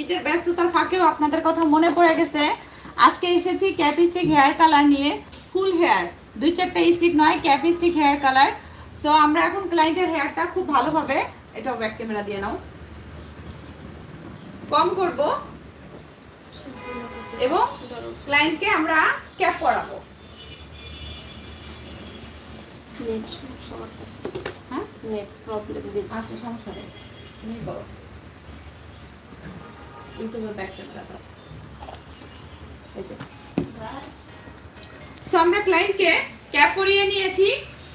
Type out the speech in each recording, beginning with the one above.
ঈদের ব্যস্ততার ফাঁকেও আপনাদের কথা মনে পড়ে গেছে। আজকে এসেছি ক্যাপিস্টিক হেয়ার কালার নিয়ে ফুল হেয়ার দুই চারটা স্টিক নয় ক্যাপিস্টিক হেয়ার কালার সো আমরা এখন ক্লায়েন্টের হেয়ারটা খুব ভালোভাবে এটাও ব্যাক ক্যামেরা দিয়ে নাও। কম করব এবং ক্লায়েন্টকে আমরা ক্যাপ করাবো নেট সমস্যা হ্যাঁ? নেট প্রবলেম দিচ্ছে। আচ্ছা সমস্যা নেই। তুমি করো। ইউটিউবে ব্যাক ক্যামেরা দাও এই যে। সো আমরা ক্লায়েন্টকে ক্যাপ পরিয়ে নিয়েছি।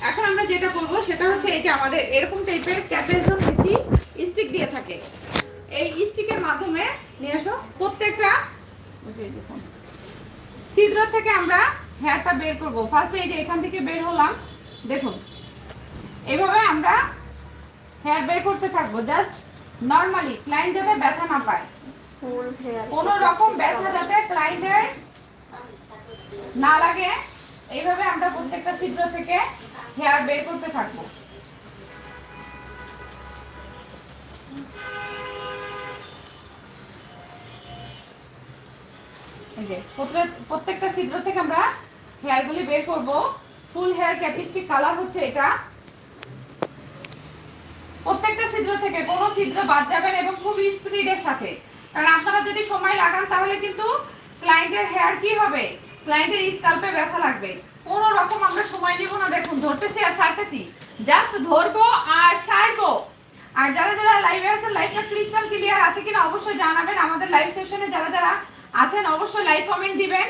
এখন আমরা যেটা করব সেটা হচ্ছে এই যে আমাদের এরকম টাইপের ক্যাপের জন্য একটি স্টিক দিয়ে থাকে। এই স্টিকের মাধ্যমে নিয়ে আসো প্রত্যেকটা। ছিদ্র থেকে আমরা হেয়ারটা বের করব। ফার্স্টে এই যে এখান থেকে বের হলাম দেখুন। এইভাবে আমরা হেয়ার বের করতে থাকব। জাস্ট নর্মালি ক্লায়েন্ট যাতে ব্যথা না পায়। ফুল হেয়ার কোনো রকম ব্যথা যাতে ক্লায়েন্টের না লাগে, এইভাবে আমরা প্রত্যেকটা ছিদ্র থেকে হেয়ার বের করতে থাকব। প্রত্যেকটা ছিদ্র থেকে আমরা হেয়ারগুলি বের করব। ফুল হেয়ার ক্যাপিস্টিক কালার হচ্ছে এটা। প্রত্যেকটা ছিদ্র থেকে কোনো ছিদ্র বাদ যাবেন এবং খুব স্পিডের সাথে। কারণ আপনারা যদি সময় লাগান তাহলে কিন্তু ক্লায়েন্টের হেয়ার কি হবে? ক্লায়েন্টের স্কাল্পে ব্যথা লাগবে। কোনো রকম আমরা সময় নিব না। দেখুন ধরতেছি আর ছাড়তেছি জাস্ট ধরবো আর ছাড়বো আর যারা যারা লাইভে আছেন লাইভটা ক্রিস্টাল ক্লিয়ার আছে কিনা অবশ্যই জানাবেন। আমাদের লাইভ সেশনে যারা যারা আছেন অবশ্যই লাইক কমেন্ট দিবেন।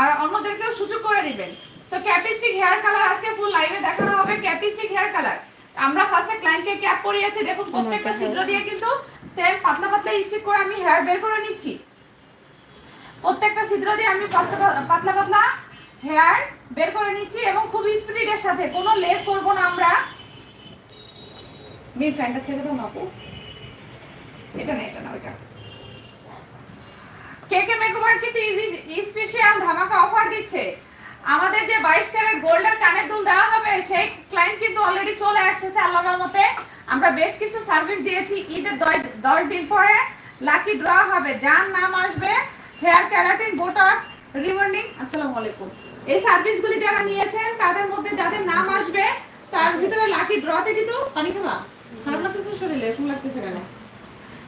আর অন্যদেরকেও সুযোগ করে দিবেন। সো ক্যাপিস্টিক হেয়ার কালার আজকে ফুল লাইভে দেখানো হবে। ক্যাপিস্টিক হেয়ার কালার আমরা ফার্স্টে ক্লায়েন্টকে ক্যাপ পরিয়েছি। দেখুন প্রত্যেকটা ছিদ্র দিয়ে কিন্তু সেম পাতলা পাতলা স্টিক করে আমি হেয়ার বের করে নিচ্ছি। প্রত্যেকটা ছিদ্র দিয়ে আমি পাতলা পাতলা হেয়ার বের করে নিচ্ছি এবং খুব স্পিডের সাথে, কোনো লেট করব না আমরা। মেয়ে ফ্যানটা ছেড়ে দাও না এটা না এটা না, ওইটা। কে কে মেকওভার কিন্তু স্পেশাল ধামাকা অফার দিচ্ছে? আমাদের যে বাইশ ক্যারেট গোল্ডের কানের দুল দেওয়া হবে, সেই ক্লায়েন্ট কিন্তু অলরেডি চলে আসতেছে আল্লাহর রহমতে। আমরা বেশ কিছু সার্ভিস দিয়েছি। ঈদের দশ- দিন পরে লাকি ড্র হবে। যার নাম আসবে হেয়ার ক্যারাটিন বোটক্স রিবন্ডিং আসসালামু আলাইকুম। এই সার্ভিসগুলি যারা নিয়েছেন, তাদের মধ্যে যাদের নাম আসবে, তার ভিতরে লাকি ড্রতে কিন্তু পানি খাবা। খারাপ লাগতেছে শরীরে, এরকম লাগতেছে কেন?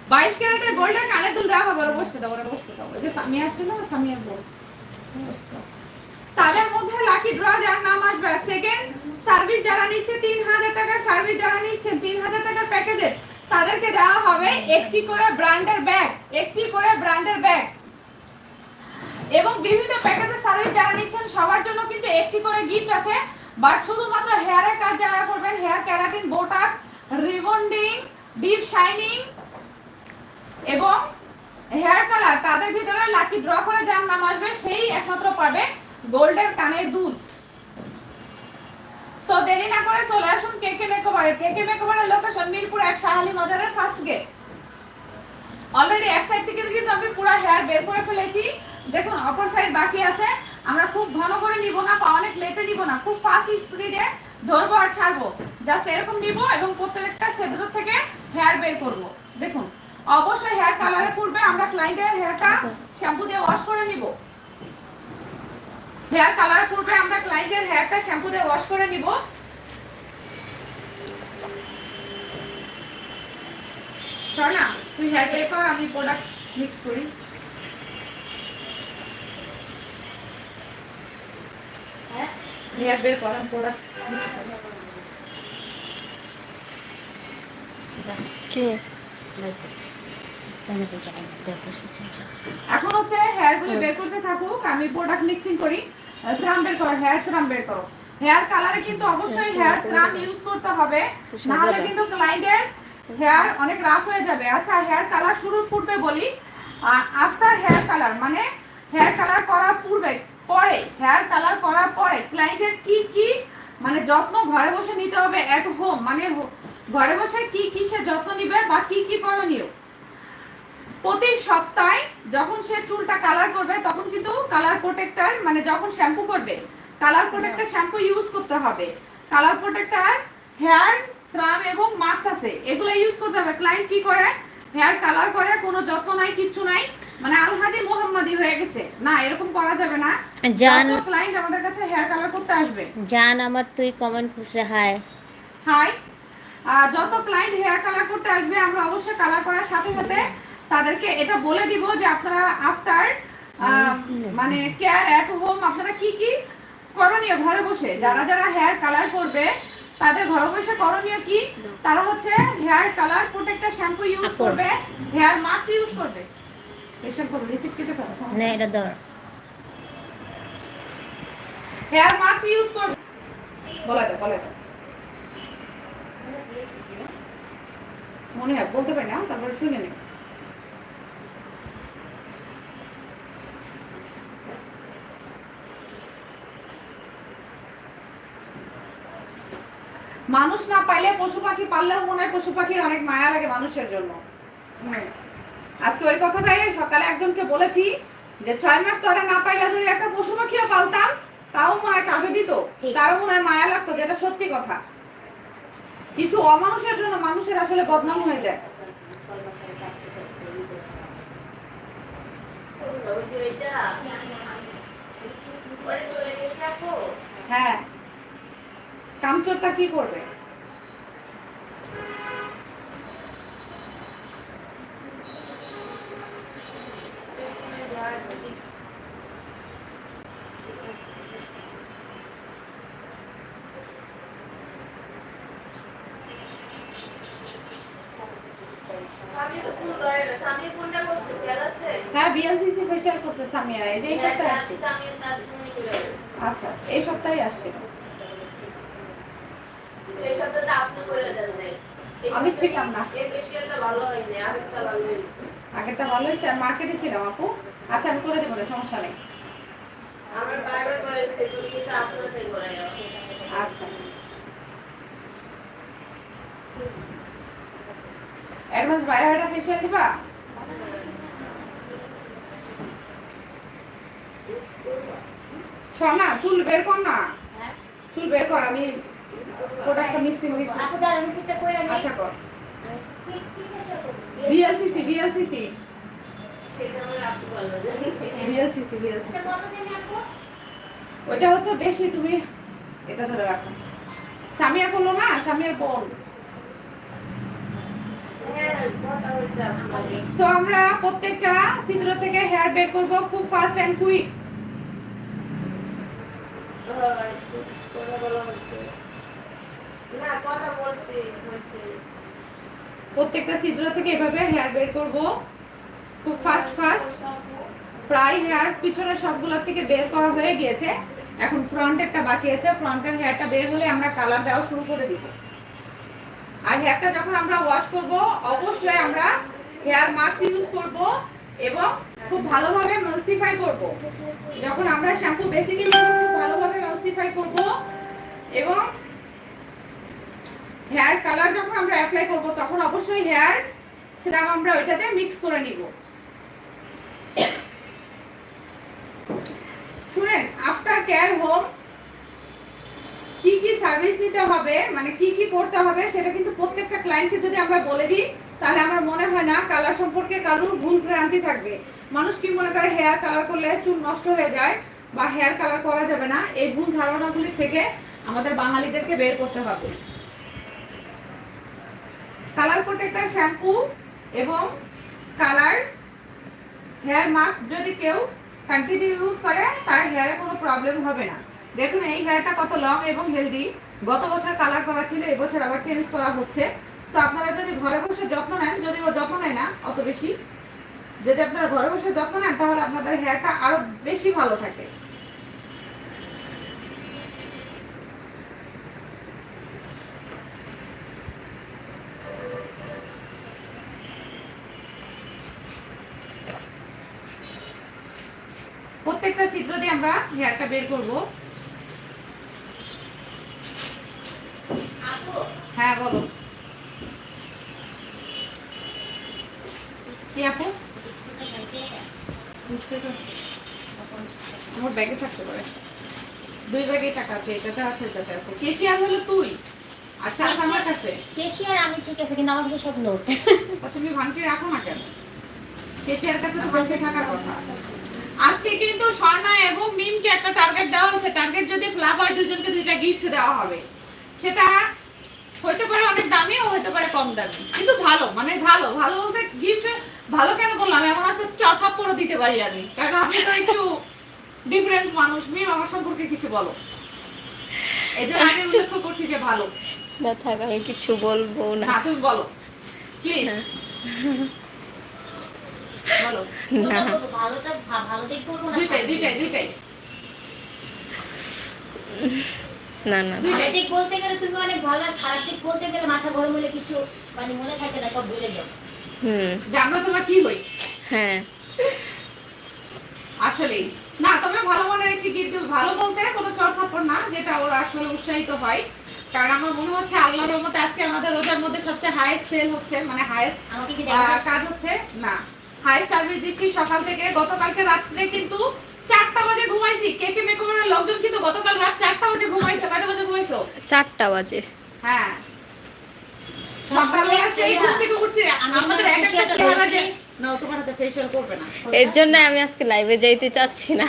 বাইশ ক্যারেটের গোল্ডের কানের দুল দেওয়া হবে বসতে দাও ওরা বসতে দাও। ওই যে সামি আসছে না, সামিয়ার বোন। বসতে দাও। তাদের মধ্যে লাকি ড্র যার নাম আসবে আর সেকেন্ড সার্ভিস যারা নিচ্ছে তিন হাজার টাকার সার্ভিস যারা নিচ্ছেন তিন হাজার টাকার প্যাকেজে তাদেরকে দেওয়া হবে একটি করে ব্র্যান্ডের ব্যাগ একটি করে ব্র্যান্ডের ব্যাগ এবং বিভিন্ন প্যাকেজের সার্ভিস যারা নিচ্ছেন, সবার জন্য কিন্তু একটি করে গিফট আছে। বাট শুধুমাত্র হেয়ারের কাজ যারা করবেন hair keratin botox rebonding deep shining এবং হেয়ার কালার তাদের ভিতরে লাকি ড্র করে যার নাম আসবে, সেই একমাত্র পাবে গোল্ডের কানের দুধ। তো দেরি না করে চলে আসুন কে কে মেকওভারে কে কে মেকওভারের লোকেশন মিরপুর এক শাহালি মজারের ফার্স্ট গেট অলরেডি এক সাইড থেকে কিন্তু আমি পুরো হেয়ার বের করে ফেলেছি। দেখুন অপর সাইড বাকি আছে। আমরা খুব ঘন করে নিব না বা অনেক লেটে নিব না, খুব ফাস্ট স্পিডে ধরবো আর ছাড়বো। জাস্ট এরকম নিব এবং প্রত্যেকটা সেদ্র থেকে হেয়ার বের করব। দেখুন, অবশ্যই হেয়ার কালারের পূর্বে আমরা ক্লায়েন্টের হেয়ারটা শ্যাম্পু দিয়ে ওয়াশ করে নিব। হেয়ার কালার পূর্বে আমরা ক্লায়েন্টের হেয়ারটা শ্যাম্পু দিয়ে ওয়াশ করে নিব। না তুই হেয়ার বের কর আমি প্রোডাক্ট মিক্স করি। হ্যাঁ হেয়ার বের কর আমি প্রোডাক্ট মিক্স করি। কে? এখন হচ্ছে হেয়ার গুলি বের করতে থাকুক আমি প্রোডাক্ট মিক্সিং করি। সিরাম বের করো হেয়ার সিরাম বের করো। হেয়ার কালারে কিন্তু অবশ্যই হেয়ার সিরাম ইউজ করতে হবে। না হলে কিন্তু ক্লায়েন্টের হেয়ার অনেক রাফ হয়ে যাবে। আচ্ছা হেয়ার কালার শুরুর পূর্বে বলি। আফটার হেয়ার কালার মানে হেয়ার কালার করার পূর্বে, পরে হেয়ার কালার করার পরে ক্লায়েন্টের কি কি মানে যত্ন ঘরে বসে নিতে হবে এট হোম মানে ঘরে বসে কি কি সে যত্ন নিবে বা কি কি করণীয়? প্রতি সপ্তাহে যখন সে চুলটা কালার করবে তখন কিন্তু কালার প্রোটেক্টর মানে যখন শ্যাম্পু করবে কালার প্রোটেক্টর শ্যাম্পু ইউজ করতে হবে। কালার প্রোটেক্টর হেয়ার স্রাব এবং মাস্ক আছে এগুলো ইউজ করতে হবে। ক্লায়েন্ট কি করে? হেয়ার কালার করে কোনো যত্ন নাই কিচ্ছু নাই। মানে আলহাদি মোহাম্মদি হয়ে গেছে। না এরকম করা যাবে না। জান ক্লায়েন্ট আমাদের কাছে হেয়ার কালার করতে আসবে। জান আমার তুই কমেন্ট করছে হাই হাই যত ক্লায়েন্ট হেয়ার কালার করতে আসবে আমরা অবশ্যই কালার করার সাথে সাথে তাদেরকে এটা বলে দিব যে আপনারা আফটার মানে কেয়ার অ্যাট হোম আপনারা কি কি করণীয় ঘরে বসে যারা যারা হেয়ার কালার করবে তাদের ঘরে বসে করণীয় কি? তারা হচ্ছে hair colour protector shampoo use করবে হেয়ার মাস্ক ইউজ করবে। এসব করবে রিসিপ্ট কেটে ফেলো না এটা ধর। হেয়ার মাস্ক ইউজ করবে। বলা দাও বলা দাও। মনে হয় বলতে পারি না তারপরে শুনে নেব মানুষ না পাইলে পশু পাখি পাললেও মনে হয় পশু পাখির অনেক মায়া লাগে মানুষের জন্য। আজকে ওই কথাটাই সকালে একজনকে বলেছি যে ছয় মাস ধরে না পাইলে যদি একটা পশু পাখিও পালতাম তাও মনে হয় কাজে দিত। তারও মনে হয় মায়া লাগতো যেটা সত্যি কথা। কিছু অমানুষের জন্য মানুষের আসলে বদনাম হয়ে যায়। হ্যাঁ। কামচোরটা কি করবে? হ্যাঁ বিএলসিসি করছে সামিয়া এই যে এই সপ্তাহে আসছে। আচ্ছা এই সপ্তাহে আমি ছিলাম না। আগেরটা ভালো হয়েছে। আর মার্কেটে ছিলাম আপু। আচ্ছা আমি করে দেবো না সমস্যা নেই। আচ্ছা। অ্যাডভান্স বায়োডাটা ফেশিয়াল দিবা? শোন চুল বের কর না। চুল বের কর আমি প্রোডাক্টটা মিক্সিং মিক্সিং আপু আচ্ছা কর। বিএলসিসি বিএলসিসি বিএলসিসি বিএলসিসি ওইটা হচ্ছে বেশি তুমি এটা ধরে রাখো। সামিয়া করল না? সামিয়ার বোন। সো আমরা প্রত্যেকটা ছিদ্র থেকে হেয়ার বের করব খুব ফাস্ট এন্ড কুইক না কথা বলছি হয়েছে প্রত্যেকটা ছিদ্র থেকে এভাবে হেয়ার বের করব। খুব ফাস্ট ফাস্ট প্রায় হেয়ার পিছনের সবগুলোর থেকে বের করা হয়ে গিয়েছে। এখন ফ্রন্টেরটা বাকি আছে। ফ্রন্টের হেয়ারটা বের হলে আমরা কালার দেওয়া শুরু করে দিব। আর হেয়ারটা যখন আমরা ওয়াশ করব, অবশ্যই আমরা হেয়ার মাস্ক ইউজ করব এবং খুব ভালোভাবে মালসিফাই করব। যখন আমরা শ্যাম্পু বেসিক্যালি খুব ভালোভাবে মালসিফাই করব এবং হেয়ার কালার যখন আমরা অ্যাপ্লাই করব, তখন অবশ্যই হেয়ার সিরাম আমরা ওইটাতে মিক্স করে নিব। শুনেন আফটার কেয়ার হোম কি কি সার্ভিস নিতে হবে মানে কি কি করতে হবে, সেটা কিন্তু প্রত্যেকটা ক্লায়েন্টকে যদি আমরা বলে দিই, তাহলে আমার মনে হয় না কালার সম্পর্কে কারোর ভুল ভ্রান্তি থাকবে। মানুষ কি মনে করে হেয়ার কালার করলে চুল নষ্ট হয়ে যায় বা হেয়ার কালার করা যাবে না? এই ভুল ধারণাগুলি থেকে আমাদের বাঙালিদেরকে বের করতে হবে। কালার প্রোটেক্টর শ্যাম্পু এবং কালার হেয়ার মাস্ক যদি কেউ কন্টিনিউ ইউজ করে, তার হেয়ারে কোনো প্রবলেম হবে না। দেখুন, এই হেয়ারটা কত লং এবং হেলদি গত বছর কালার করা ছিল, এবছর আবার চেঞ্জ করা হচ্ছে। তো আপনারা যদি ঘরে বসে যত্ন নেন, যদি ও যত্ন নেয় না, অত বেশি। যদি আপনারা ঘরে বসে যত্ন নেন, তাহলে আপনাদের হেয়ারটা আরও বেশি ভালো থাকে প্রত্যেকটা ছিদ্র দিয়ে আমরা হেয়ারটা বের করব। হ্যাঁ বলো। কি আপু? আমার ব্যাগে থাকতে পারে। দুই ব্যাগে টাকা আছে এটাতে আছে এটাতে আছে। কেশিয়ার হলো তুই আছে আমার কাছে। কেশিয়ার আমি ঠিক আছে কিন্তু আমার কাছে সব নোট তুমি ভাঙটি রাখো না কেন? কেশিয়ার কাছে তো ভাঙটি থাকার কথা। আজকে কিন্তু স্বর্ণা এবং মিমকে একটা টার্গেট দেওয়া হয়েছে। টার্গেট যদি ফ্লাপ হয় দুজনকে দুইটা গিফট দেওয়া হবে। সেটা হতে পারে অনেক দামি ও হতে পারে কম দামি। কিন্তু ভালো মানে ভালো ভালো বলতে গিফট ভালো কেন বললাম? এমন আছে চর্থা করে দিতে পারি আমি। কারণ আপনি তো একটু ডিফারেন্ট মানুষ। মিম আমার সম্পর্কে কিছু বলো। এই জন্য আগে উল্লেখ করছি যে ভালো। না থাক আমি কিছু বলব না। তুমি বলো। প্লিজ না। না দিক? বলতে গেলে তুমি অনেক ভালো আর খারাপ দিক বলতে গেলে মাথা গরম হলে কিছু মানে মনে থাকে না সব ভুলে যাও। হুম। আমরা তোমার কি হই? হ্যাঁ। আসলে। না তবে ভালো মনের একটি গিফট ভালো বলতে কোনো চর থাপ্পড় না যেটা ওরা আসলে উৎসাহিত হয়। কারণ আমার মনে হচ্ছে আল্লাহর রহমতে আজকে আমাদের রোজার মধ্যে সবচেয়ে হাইয়েস্ট সেল হচ্ছে মানে হাইয়েস্ট আমাকে কি দেখা যাচ্ছে? কাজ হচ্ছে না। হাই সার্ভিস দিচ্ছি সকাল থেকে। গতকালকে রাত্রে কিন্তু চারটা বাজে ঘুমাইছি। কে কে মেকওভারের লোকজন কিন্তু গতকাল রাত চারটা বাজে ঘুমাইছে কয়টা বাজে ঘুমাইছো? চারটা বাজে। হ্যাঁ। সকালবেলা সেই ঘুম থেকে উঠছি। আমাদের এক একটা চেহারা যে না ও তোমার হাতে ফেশিয়াল করবে না। এর জন্য আমি আজকে লাইভে যাইতে চাচ্ছি না।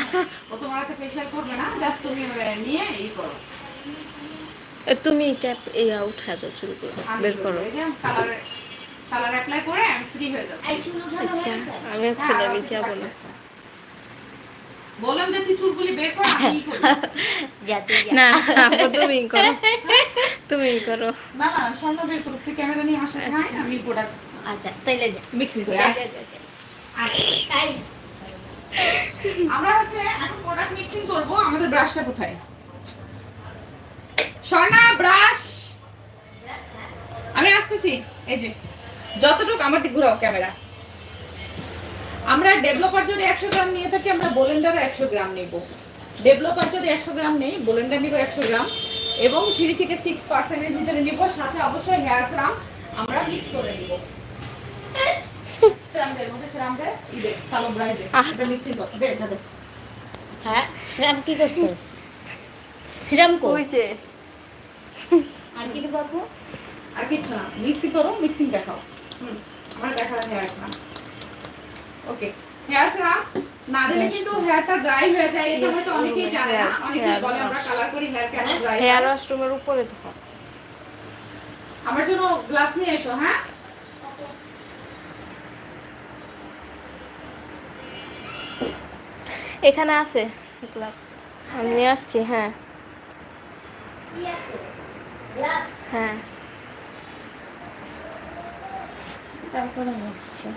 তুমি নিয়ে এই করো। এ, তুমি ক্যাপ উঠা দাও চুল বের করো। কালার অ্যাপ্লাই করে আমি ফ্রি হয়ে যাব আচ্ছা আমি আজকে হ্যাঁ, যাব না। বললাম যে তুই চুলগুলি বের কর আমি যাতে না আপু তুমি করো। তুমি করো। না না স্বর্ণ বের করুক তুই ক্যামেরা নিয়ে আমার সাথে আমি প্রোডাক্ট আচ্ছা তাইলে যা। মিক্সিং করে। আয়। তাই। আমরা হচ্ছে এখন প্রোডাক্ট মিক্সিং করব আমাদের ব্রাশটা কোথায়? স্বর্ণা ব্রাশ আমি আসতেছি এই যে। যতটুকু আমার দিক ঘুরাও ক্যামেরা। আমরা ডেভেলপার যদি একশো গ্রাম নিয়ে থাকি আমরা বোলেন্ডারও একশো গ্রাম নেব। ডেভেলপার যদি একশো গ্রাম নেই বোলেন্ডার নিব একশো গ্রাম এবং থ্রি থেকে সিক্স পার্সেন্টের ভিতরে নিব সাথে অবশ্যই হেয়ার গ্রাম আমরা মিক্স করে নিব। হ্যাঁ শ্রীরাম কি করছিস শ্রীরাম কো? আর কি দিব বাবু আর কিচ্ছু না মিক্সি করো মিক্সিং দেখাও। হুম আমার দেখা হেয়ার ওকে হেয়ার না দিলে কিন্তু হেয়ারটা ড্রাই হয়ে যায় এটা হয়তো অনেকেই জানে না। অনেকেই বলে আমরা কালার করি হেয়ার কেন ড্রাই হেয়ার ওয়াশরুমের উপরে থাকো আমার জন্য গ্লাস নিয়ে এসো হ্যাঁ? এখানে আছে গ্লাভস আমি নিয়ে আসছি হ্যাঁ। গ্লাস হ্যাঁ। তারপরে আসছে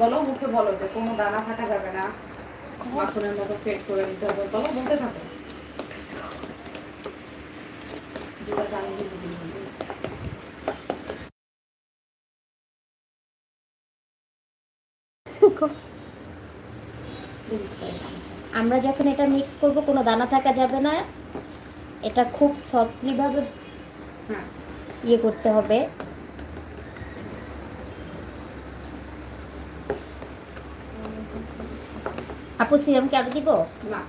বলো মুখে বলো যে কোনো দানা ফাটা যাবে না। মাখনের মতো ফেট করে নিতে হবে। বলো বলতে থাকো দুটো টান দিয়ে দিবি। আমরা যখন এটা মিক্স করব, কোনো দানা থাকা যাবে না। এটা খুব সফটলি ভাবে হ্যাঁ ইয়ে করতে হবে। আপু সিরাম কি দিব? না।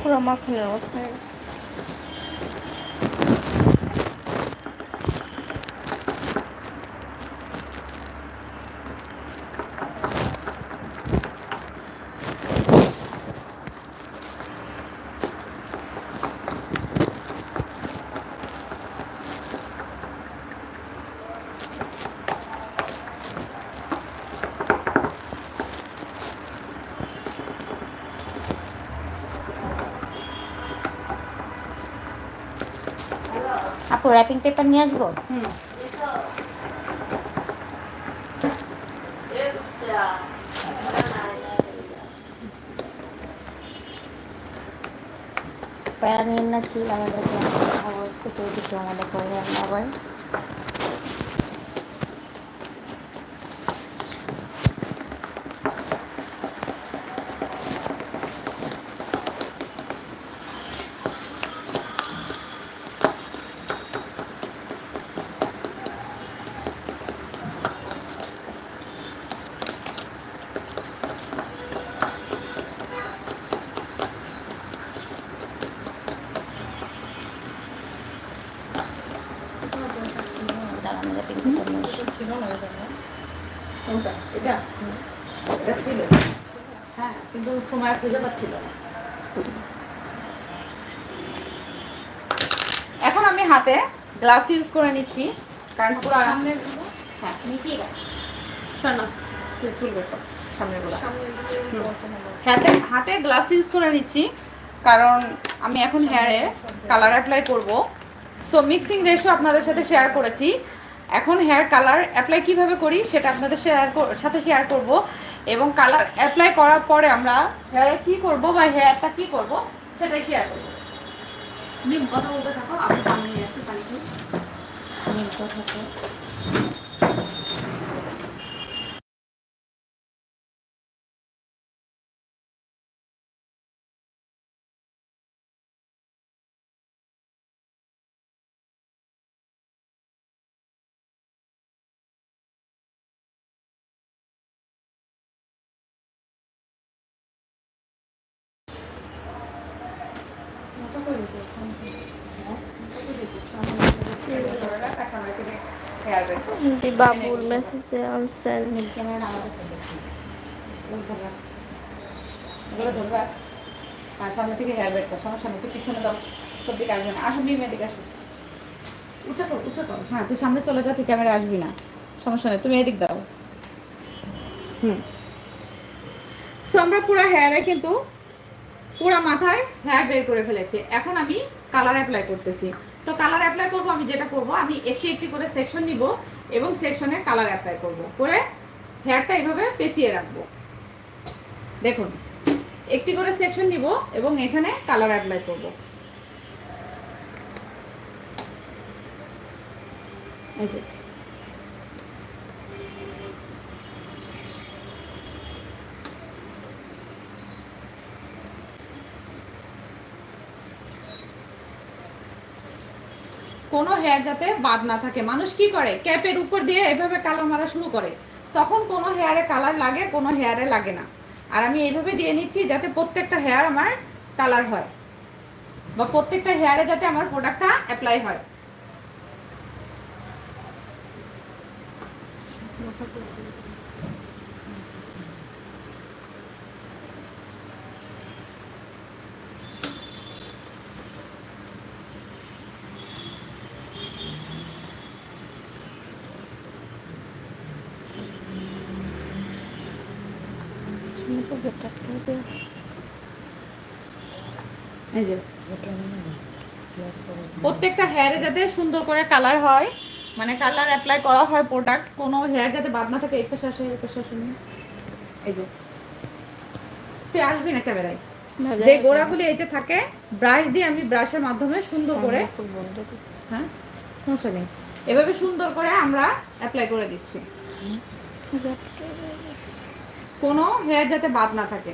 পুরো মাখনের মতো হয়ে গেছে। আপু র্যাপিং পেপার নিয়ে আসব? হুম। প্যারা নিয়ে না ছিল আমাদেরকে বলছে তো কিছু করে আবার আমাদের টিভিতে নেই ছিল না ওইটা না? কোনটা এটা এটা ছিল হ্যাঁ কিন্তু সময় খুঁজে পাচ্ছিল। এখন আমি হাতে গ্লাভস ইউজ করে নিচ্ছি কারণ পুরো হ্যাঁ নিচেই রাখ। তুই চুল বের কর সামনে গুলো। হাতে হাতে গ্লাভস ইউজ করে নিচ্ছি কারণ আমি এখন হেয়ারে কালার অ্যাপ্লাই করব। সো মিক্সিং রেশো আপনাদের সাথে শেয়ার করেছি। এখন হেয়ার কালার অ্যাপ্লাই কীভাবে করি সেটা আপনাদের শেয়ার সাথে শেয়ার করব। এবং কালার অ্যাপ্লাই করার পরে আমরা হেয়ারে কি করব বা হেয়ারটা কি করব সেটাই শেয়ার আছে নিম কথা বলতে থাকো আমি পানি নিয়ে আসি পানি নিম নীল কথাতে হেয়ার বের করো। দি বাবুর মেসেজ ধরবা। আর সামনে থেকে হেয়ার পিছনে দাও আসবে না আসো মিম এদিকে আসো উঁচা কর উঁচা কর হ্যাঁ তুই সামনে চলে যা তুই ক্যামেরা আসবি না সমস্যা নেই তুমি এদিক দাও হুম আমরা পুরো হেয়ারে কিন্তু পুরো মাথার হেয়ার বের করে ফেলেছি। এখন আমি কালার অ্যাপ্লাই করতেছি। তো কালার অ্যাপ্লাই করব, আমি যেটা করব, আমি একটি একটি করে সেকশন নিব এবং সেকশনে কালার অ্যাপ্লাই করব। করে হেয়ারটা এভাবে পেঁচিয়ে রাখব। দেখুন, একটি করে সেকশন নিব এবং এখানে কালার অ্যাপ্লাই করব। এই যে কোনো হেয়ার যাতে বাদ না থাকে। মানুষ কি করে? ক্যাপের উপর দিয়ে এভাবে কালার মারা শুরু করে। তখন কোনো হেয়ারে কালার লাগে, কোনো হেয়ারে লাগে না। আর আমি এইভাবে দিয়ে নিচ্ছি যাতে প্রত্যেকটা হেয়ার আমার কালার হয়। বা প্রত্যেকটা হেয়ারে যাতে আমার প্রোডাক্টটা অ্যাপ্লাই হয়। এই যে। প্রত্যেকটা হেয়ারে যাতে সুন্দর করে কালার হয় মানে কালার অ্যাপ্লাই করা হয় প্রোডাক্ট কোনো হেয়ার যাতে বাদ না থাকে এই পাশে আসে এই পাশে আসে। না। এই যে। তুই আসবি না ক্যামেরায় যে গোড়াগুলি এই যে থাকে ব্রাশ দিয়ে আমি ব্রাশের মাধ্যমে সুন্দর করে হ্যাঁ সমস্যা নেই। এভাবে সুন্দর করে আমরা অ্যাপ্লাই করে দিচ্ছি। কোনো হেয়ার যাতে বাদ না থাকে।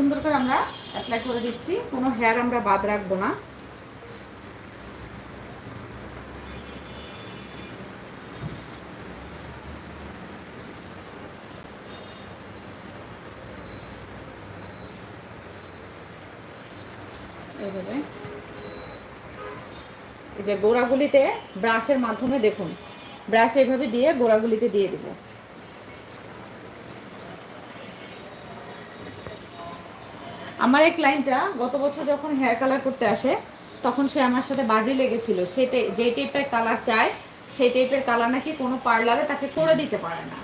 সুন্দর করে আমরা অ্যাপ্লাই করে দিচ্ছি। কোনো হেয়ার আমরা বাদ রাখব না। এই যে গোড়াগুলিতে ব্রাশের মাধ্যমে দেখুন। ব্রাশ এইভাবে দিয়ে গোড়াগুলিতে দিয়ে দিব। আমার এক ক্লায়েন্টটা গত বছর যখন হেয়ার কালার করতে আসে, তখন সে আমার সাথে বাজি লেগেছিল। সেটা, যেই টাইপের কালার চায়, সেই টাইপের কালার নাকি কোনো পার্লারে তাকে করে দিতে পারে না।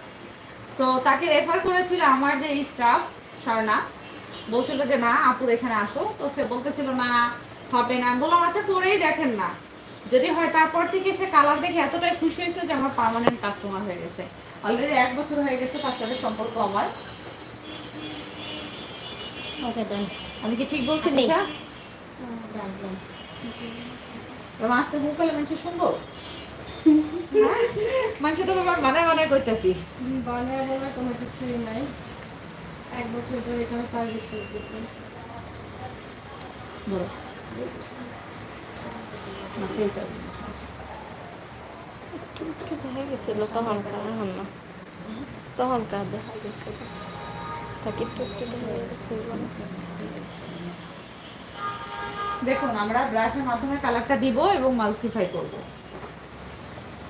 সো তাকে রেফার করেছিল আমার যে স্টাফ সারনা। বলছিল যে, না আপুর এখানে আসো। তো সে বলতেছিল, না, হবে না। বললাম আচ্ছা করেই দেখেন না। যদি হয়, তারপর থেকে সে কালার দেখে এতটাই খুশি হয়েছে যে, আমার পার্মানেন্ট কাস্টমার হয়ে গেছে। অলরেডি এক বছর হয়ে গেছে তার সাথে সম্পর্ক আমার। ওকে দেন আমি কি ঠিক বলছি নিশা? দেন দেন মাছটা মুখ পেলে মানুষ শুনব? মানুষ তো তোমার মানায় মানায় করতেছি। বানিয়ে বলে কোনো কিছুই নাই। এক বছর ধরে এখানে সার্ভিস করতেছি বলো না, একটু একটু দেখা গেছিল তখন এখন না। তখন কার দেখা গেছে। গেছে দেখুন আমরা ব্রাশের মাধ্যমে কালারটা দিব এবং মালসিফাই করব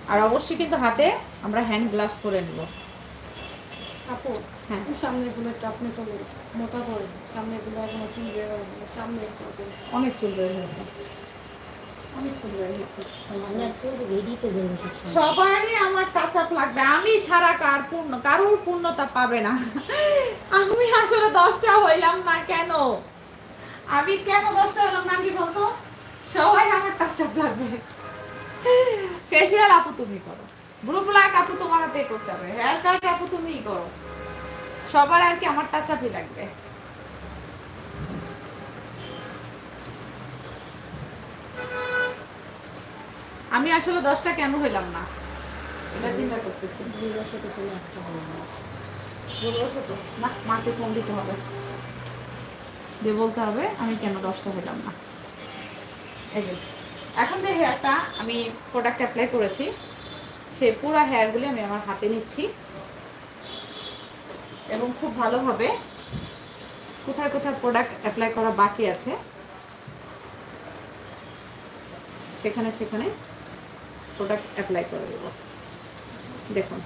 আর অবশ্যই কিন্তু হাতে আমরা হ্যান্ড গ্লাভস করে নিব আপু হ্যাঁ। সামনে গুলো আপনি তো মোটা করে সামনে গুলো এখনও চুল বের হয়। সামনে অনেক চুল বের হয়েছে সবারই আমার টাচ আপ লাগবে। আমি ছাড়া কার পূর্ণ কারোর পূর্ণতা পাবে না। আমি আসলে দশটা হইলাম না কেন? আমি কেন দশটা হইলাম না কি বলতো? সবাই আমার টাচ আপ লাগবে। ফেসিয়াল আপু তুমি করো। ব্রু ব্ল্যাক আপু তোমার হাতে করতে হবে। হেয়ার কাট আপু তুমিই করো। সবার আর কি আমার টাচ আপই লাগবে? আমি আসলে দশটা কেন হইলাম না? এটা চিন্তা করতেছি। দুই তো তুমি একটা না। মাকে ফোন দিতে হবে। দিয়ে বলতে হবে আমি কেন দশটা হইলাম না? এই যে এখন যে হেয়ারটা আমি প্রোডাক্ট অ্যাপ্লাই করেছি সেই পুরো হেয়ারগুলি আমি আমার হাতে নিচ্ছি। এবং খুব ভালোভাবে কোথায় কোথায় প্রোডাক্ট অ্যাপ্লাই করা বাকি আছে সেখানে সেখানে প্রোডাক্ট অ্যাপ্লাই করে দেব। দেখুন।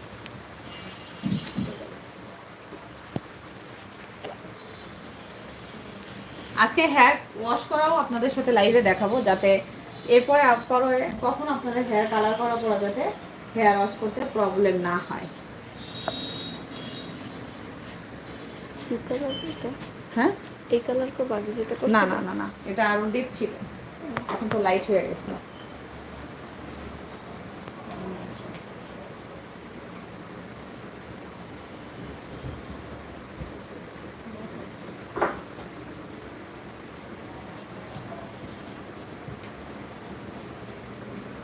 আজকে হেয়ার ওয়াশ করাও আপনাদের সাথে লাইভে দেখাবো যাতে এরপরে পরে কখন আপনাদের হেয়ার কালার করা পরে যাতে হেয়ার ওয়াশ করতে প্রবলেম না হয়। হ্যাঁ? এই কালার করব আগে যেটা না না না না এটা আরও ডিপ ছিল। এখন তো লাইট হয়ে গেছে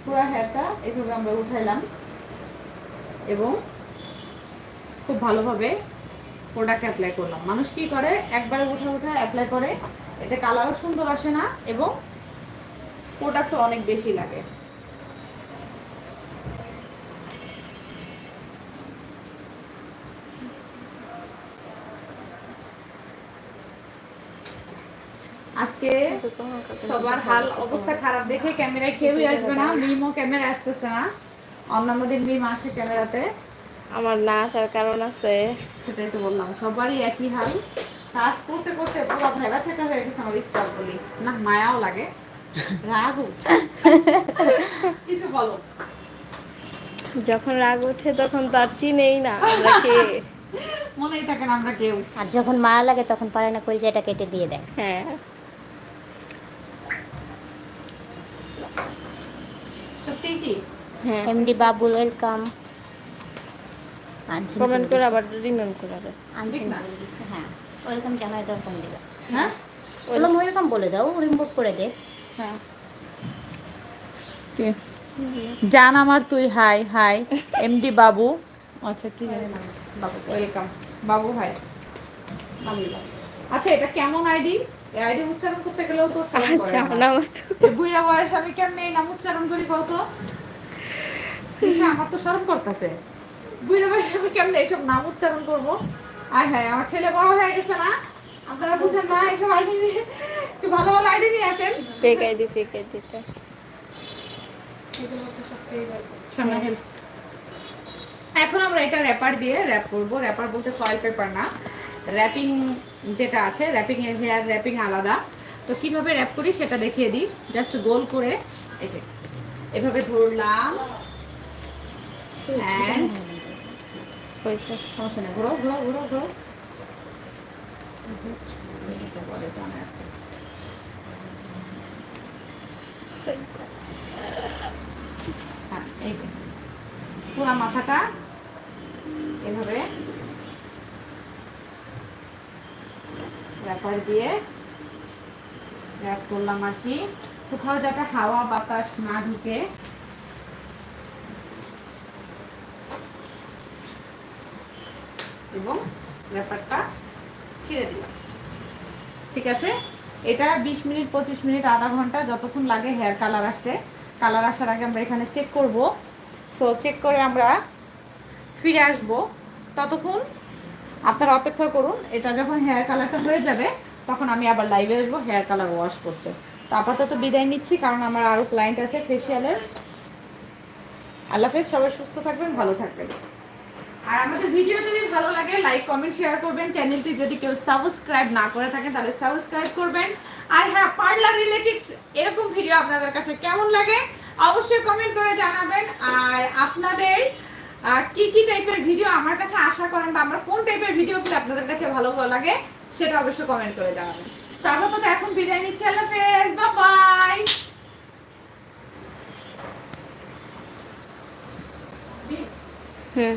পুরো হেয়ারটা এইভাবে আমরা উঠাইলাম এবং খুব ভালোভাবে প্রোডাক্ট অ্যাপ্লাই করলাম। মানুষ কি করে? একবারে উঠে উঠে অ্যাপ্লাই করে। এতে কালারও সুন্দর আসে না এবং প্রোডাক্টও অনেক বেশি লাগে। আজকে সবার হাল অবস্থা খারাপ দেখে ক্যামেরায় কেউই আসবে না মিমও ক্যামেরা আসতেছে না। অন্যান্য দিন মিম আসে ক্যামেরাতে। আমার না আসার কারণ আছে। সেটাই তো বললাম সবারই একই হাল। কাজ করতে করতে পুরো ভেবা চেটা হয়ে গেছে আমার স্টাফ বলি। না মায়াও লাগে। রাগ। কিছু বলো। যখন রাগ ওঠে তখন তো আর চিনেই না আমরা কে। মনেই থাকে না আমরা কেউ। আর যখন মায়া লাগে তখন পারে না কলজাটা কেটে দিয়ে দেয়। হ্যাঁ সত্যি কি হ্যাঁ এমডি বাবুল ওয়েলকাম আনছেন কমেন্ট করে আবার রিমেম করে দেয় আনছেন হ্যাঁ। ওয়েলকাম জানাই দাও ফোন দিবে হ্যাঁ? বললাম ওয়েলকাম বলে দাও রিমুভ করে দে। হ্যাঁ। জান আমার তুই হাই হাই এমডি বাবু আচ্ছা কি জানি। বাবু ওয়েলকাম বাবু ভাই আলহামদুলিল্লাহ। আচ্ছা এটা কেমন আইডি আইডি উচ্চারণ করতে গেলেও তো আচ্ছা আমার। তো বুইড়া বয়স আমি কেমনে এই নাম উচ্চারণ করি কত আমার তো শরম করতেছে। বুইড়া বয়স আমি কেমনে এইসব নাম উচ্চারণ করব? আয় হ্যাঁ আমার ছেলে বড় হয়ে গেছে না? আপনারা বুঝেন না এইসব আইডি নিয়ে একটু ভালো ভালো আইডি নিয়ে আসেন। ফেক আইডি ফেক আইডিটা সামনে হেল্প এখন আমরা এটা র্যাপার দিয়ে র্যাপ করব। র্যাপার বলতে ফয়েল পেপার না। র্যাপিং যেটা আছে র্যাপিং এর হেয়ার র্যাপিং আলাদা। তো কীভাবে র্যাপ করি সেটা দেখিয়ে দিই। জাস্ট গোল করে এই যে এভাবে ধরলাম। সমস্যা নেই ঘোরো পরে মাথাটা এভাবে র্যাপার দিয়ে র্যাপ করলাম আর কি কোথাও যাতে হাওয়া বাতাস না ঢুকে এবং ব্যাপারটা ছিঁড়ে দিলাম। ঠিক আছে? এটা বিশ মিনিট, পঁচিশ মিনিট, আধা ঘণ্টা, যতক্ষণ লাগে হেয়ার কালার আসতে। কালার আসার আগে আমরা এখানে চেক করব। সো চেক করে আমরা ফিরে আসব। ততক্ষণ আপনারা অপেক্ষা করুন। এটা যখন হেয়ার কালারটা হয়ে যাবে, তখন আমি আবার লাইভে আসব হেয়ার কালার ওয়াশ করতে। তো আপাতত বিদায় নিচ্ছি, কারণ আমার আরও ক্লায়েন্ট আছে ফেসিয়ালের আল্লাহ হাফেজ, সবাই সুস্থ থাকবেন, ভালো থাকবেন। আর আমাদের ভিডিও যদি ভালো লাগে লাইক কমেন্ট শেয়ার করবেন। চ্যানেলটি যদি কেউ সাবস্ক্রাইব না করে থাকেন, তাহলে সাবস্ক্রাইব করবেন। আর হ্যাঁ পার্লার রিলেটেড এরকম ভিডিও আপনাদের কাছে কেমন লাগে, অবশ্যই কমেন্ট করে জানাবেন। আর আপনাদের কি কি টাইপের ভিডিও আমার কাছে আশা করেন বা আমার কোন টাইপের ভিডিওগুলো আপনাদের কাছে ভালো লাগে, সেটা অবশ্যই কমেন্ট করে জানাবেন। তারপর তো এখন বিদায় নিচ্ছি। আল্লাহ হাফেজ বাই হুম